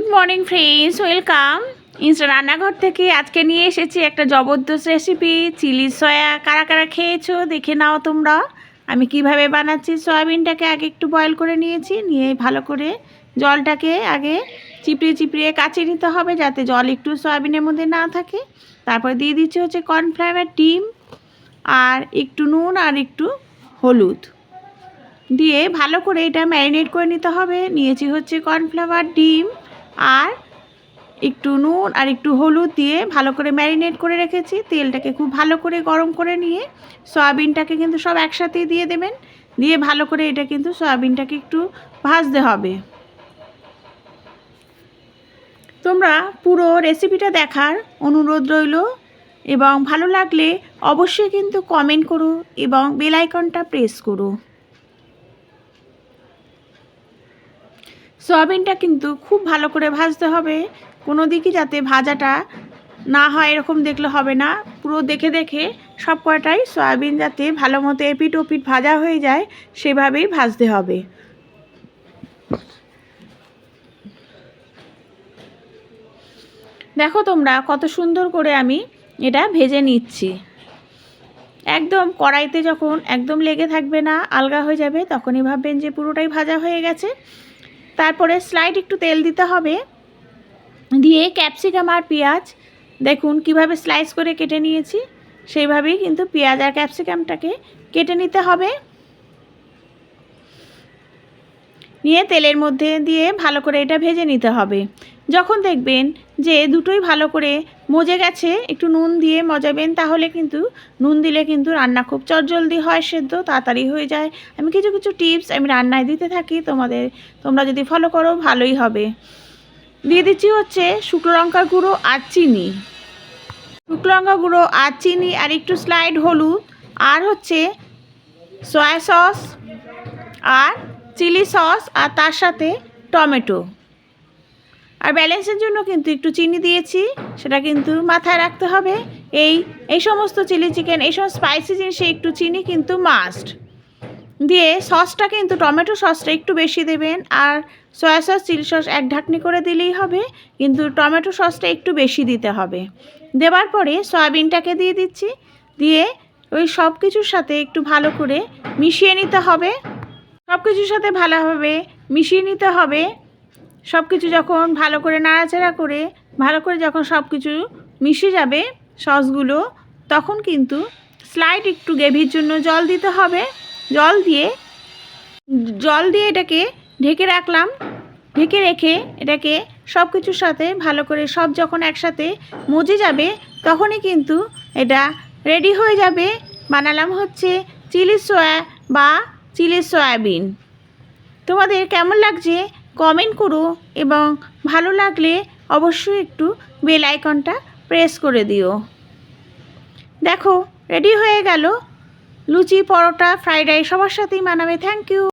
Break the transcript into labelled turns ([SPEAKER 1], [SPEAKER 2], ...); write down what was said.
[SPEAKER 1] Good morning friends welcome Insta রান্নাঘর থেকে আজকে নিয়ে এসেছি একটা জবরদস্ত রেসিপি চিলি সয়া কারা কারা খেয়েছো, দেখে নাও তোমরা। আমি কীভাবে বানাচ্ছি, সয়াবিনটাকে আগে একটু বয়েল করে নিয়েছি, নিয়ে ভালো করে জলটাকে আগে চিপড়িয়ে চিপড়িয়ে কাচিয়ে নিতে হবে যাতে জল একটু সয়াবিনের মধ্যে না থাকে। তারপর দিয়ে দিচ্ছি হচ্ছে কর্নফ্লাওয়ার ডিম আর একটু নুন আর একটু হলুদ। দিয়ে ভালো করে এটা ম্যারিনেট করে নিতে হবে। নিয়েছি হচ্ছে কর্নফ্লাওয়ার ডিম আর একটু নুন আর একটু হলুদ দিয়ে ভালো করে ম্যারিনেট করে রেখেছি। তেলটাকে খুব ভালো করে গরম করে নিয়ে সয়াবিনটাকে কিন্তু সব একসাথেই দিয়ে দেবেন। দিয়ে ভালো করে এটা কিন্তু সয়াবিনটাকে একটু ভাজতে হবে। তোমরা পুরো রেসিপিটা দেখার অনুরোধ রইল এবং ভালো লাগলে অবশ্যই কিন্তু কমেন্ট করো এবং বেল আইকনটা প্রেস করো। সয়াবিনটা কিন্তু খুব ভালো করে ভাজতে হবে। কোনো দিকই যাতে ভাজাটা না হয় এরকম দেখলে হবে না। পুরো দেখে দেখে সব কয়টাই সয়াবিন যাতে ভালো মতো এপিট ওপিট ভাজা হয়ে যায়, সেভাবেই ভাজতে হবে। দেখো তোমরা কত সুন্দর করে আমি এটা ভেজে নিচ্ছি। একদম কড়াইতে যখন একদম লেগে থাকবে না, আলগা হয়ে যাবে, তখনই ভাববেন যে পুরোটাই ভাজা হয়ে গেছে। তারপরে স্লাইড একটু তেল দিতে হবে। দিয়ে ক্যাপসিকাম আর পেঁয়াজ। দেখুন কীভাবে স্লাইস করে কেটে নিয়েছি। সেইভাবেই কিন্তু পেঁয়াজ আর ক্যাপসিকামটাকে কেটে নিতে হবে। নিয়ে তেলের মধ্যে দিয়ে ভালো করে এটা ভেজে নিতে হবে। যখন দেখবেন যে দুটোই ভালো করে মজে গেছে, একটু নুন দিয়ে মজাবেন, তাহলে কিন্তু নুন দিলে কিন্তু রান্না খুব চটজলদি হয়, সেদ্ধ, তাড়াতাড়ি হয়ে যায়। আমি কিছু কিছু টিপস আমি রান্নায় দিতে থাকি, তোমাদের, তোমরা যদি ফলো করো, ভালোই হবে। দিয়ে দিচ্ছি হচ্ছে শুকনো লঙ্কার গুঁড়ো আর চিনি। শুকনো লঙ্কা গুঁড়ো আর চিনি আর একটু স্লাইড হলুদ আর হচ্ছে সয়া সস আর চিলি সস আর তার সাথে টমেটো। আর ব্যালেন্সের জন্য কিন্তু একটু চিনি দিয়েছি, সেটা কিন্তু মাথায় রাখতে হবে। এই এই সমস্ত চিলি চিকেন, এই সমস্ত স্পাইসি জিনিসে একটু চিনি কিন্তু মাস্ট দিয়ে সসটা কিন্তু টমেটো সসটা একটু বেশি দেবেন, আর সয়া সস চিলি সস এক ঢাকনি করে দিলেই হবে, কিন্তু টমেটো সসটা একটু বেশি দিতে হবে। দেওয়ার পরে সয়াবিনটাকে দিয়ে দিচ্ছি, দিয়ে ওই সব কিছুর সাথে একটু ভালো করে মিশিয়ে নিতে হবে। কিছুর সাথে ভালোভাবে মিশিয়ে নিতে হবে। সব কিছু যখন ভালো করে নাড়াচাড়া করে, ভালো করে যখন সব কিছু মিশে যাবে সসগুলো, তখন কিন্তু স্লাইড একটু গ্রেভির জন্য জল দিতে হবে। জল দিয়ে জল দিয়ে এটাকে ঢেকে রাখলাম। ঢেকে রেখে এটাকে সব কিছুর সাথে ভালো করে সব যখন একসাথে মজে যাবে, তখনই কিন্তু এটা রেডি হয়ে যাবে। বানালাম হচ্ছে চিলি সয়া বা চিলি সয়াবিন। তোমাদের কেমন লাগছে কমেন্ট করো এবং ভালো লাগলে অবশ্যই একটু বেল আইকনটা প্রেস করে দিও। দেখো, রেডি হয়ে গেল লুচি, পরোটা, ফ্রাইড রাইস সবার সাথেই মানাবে। Thank you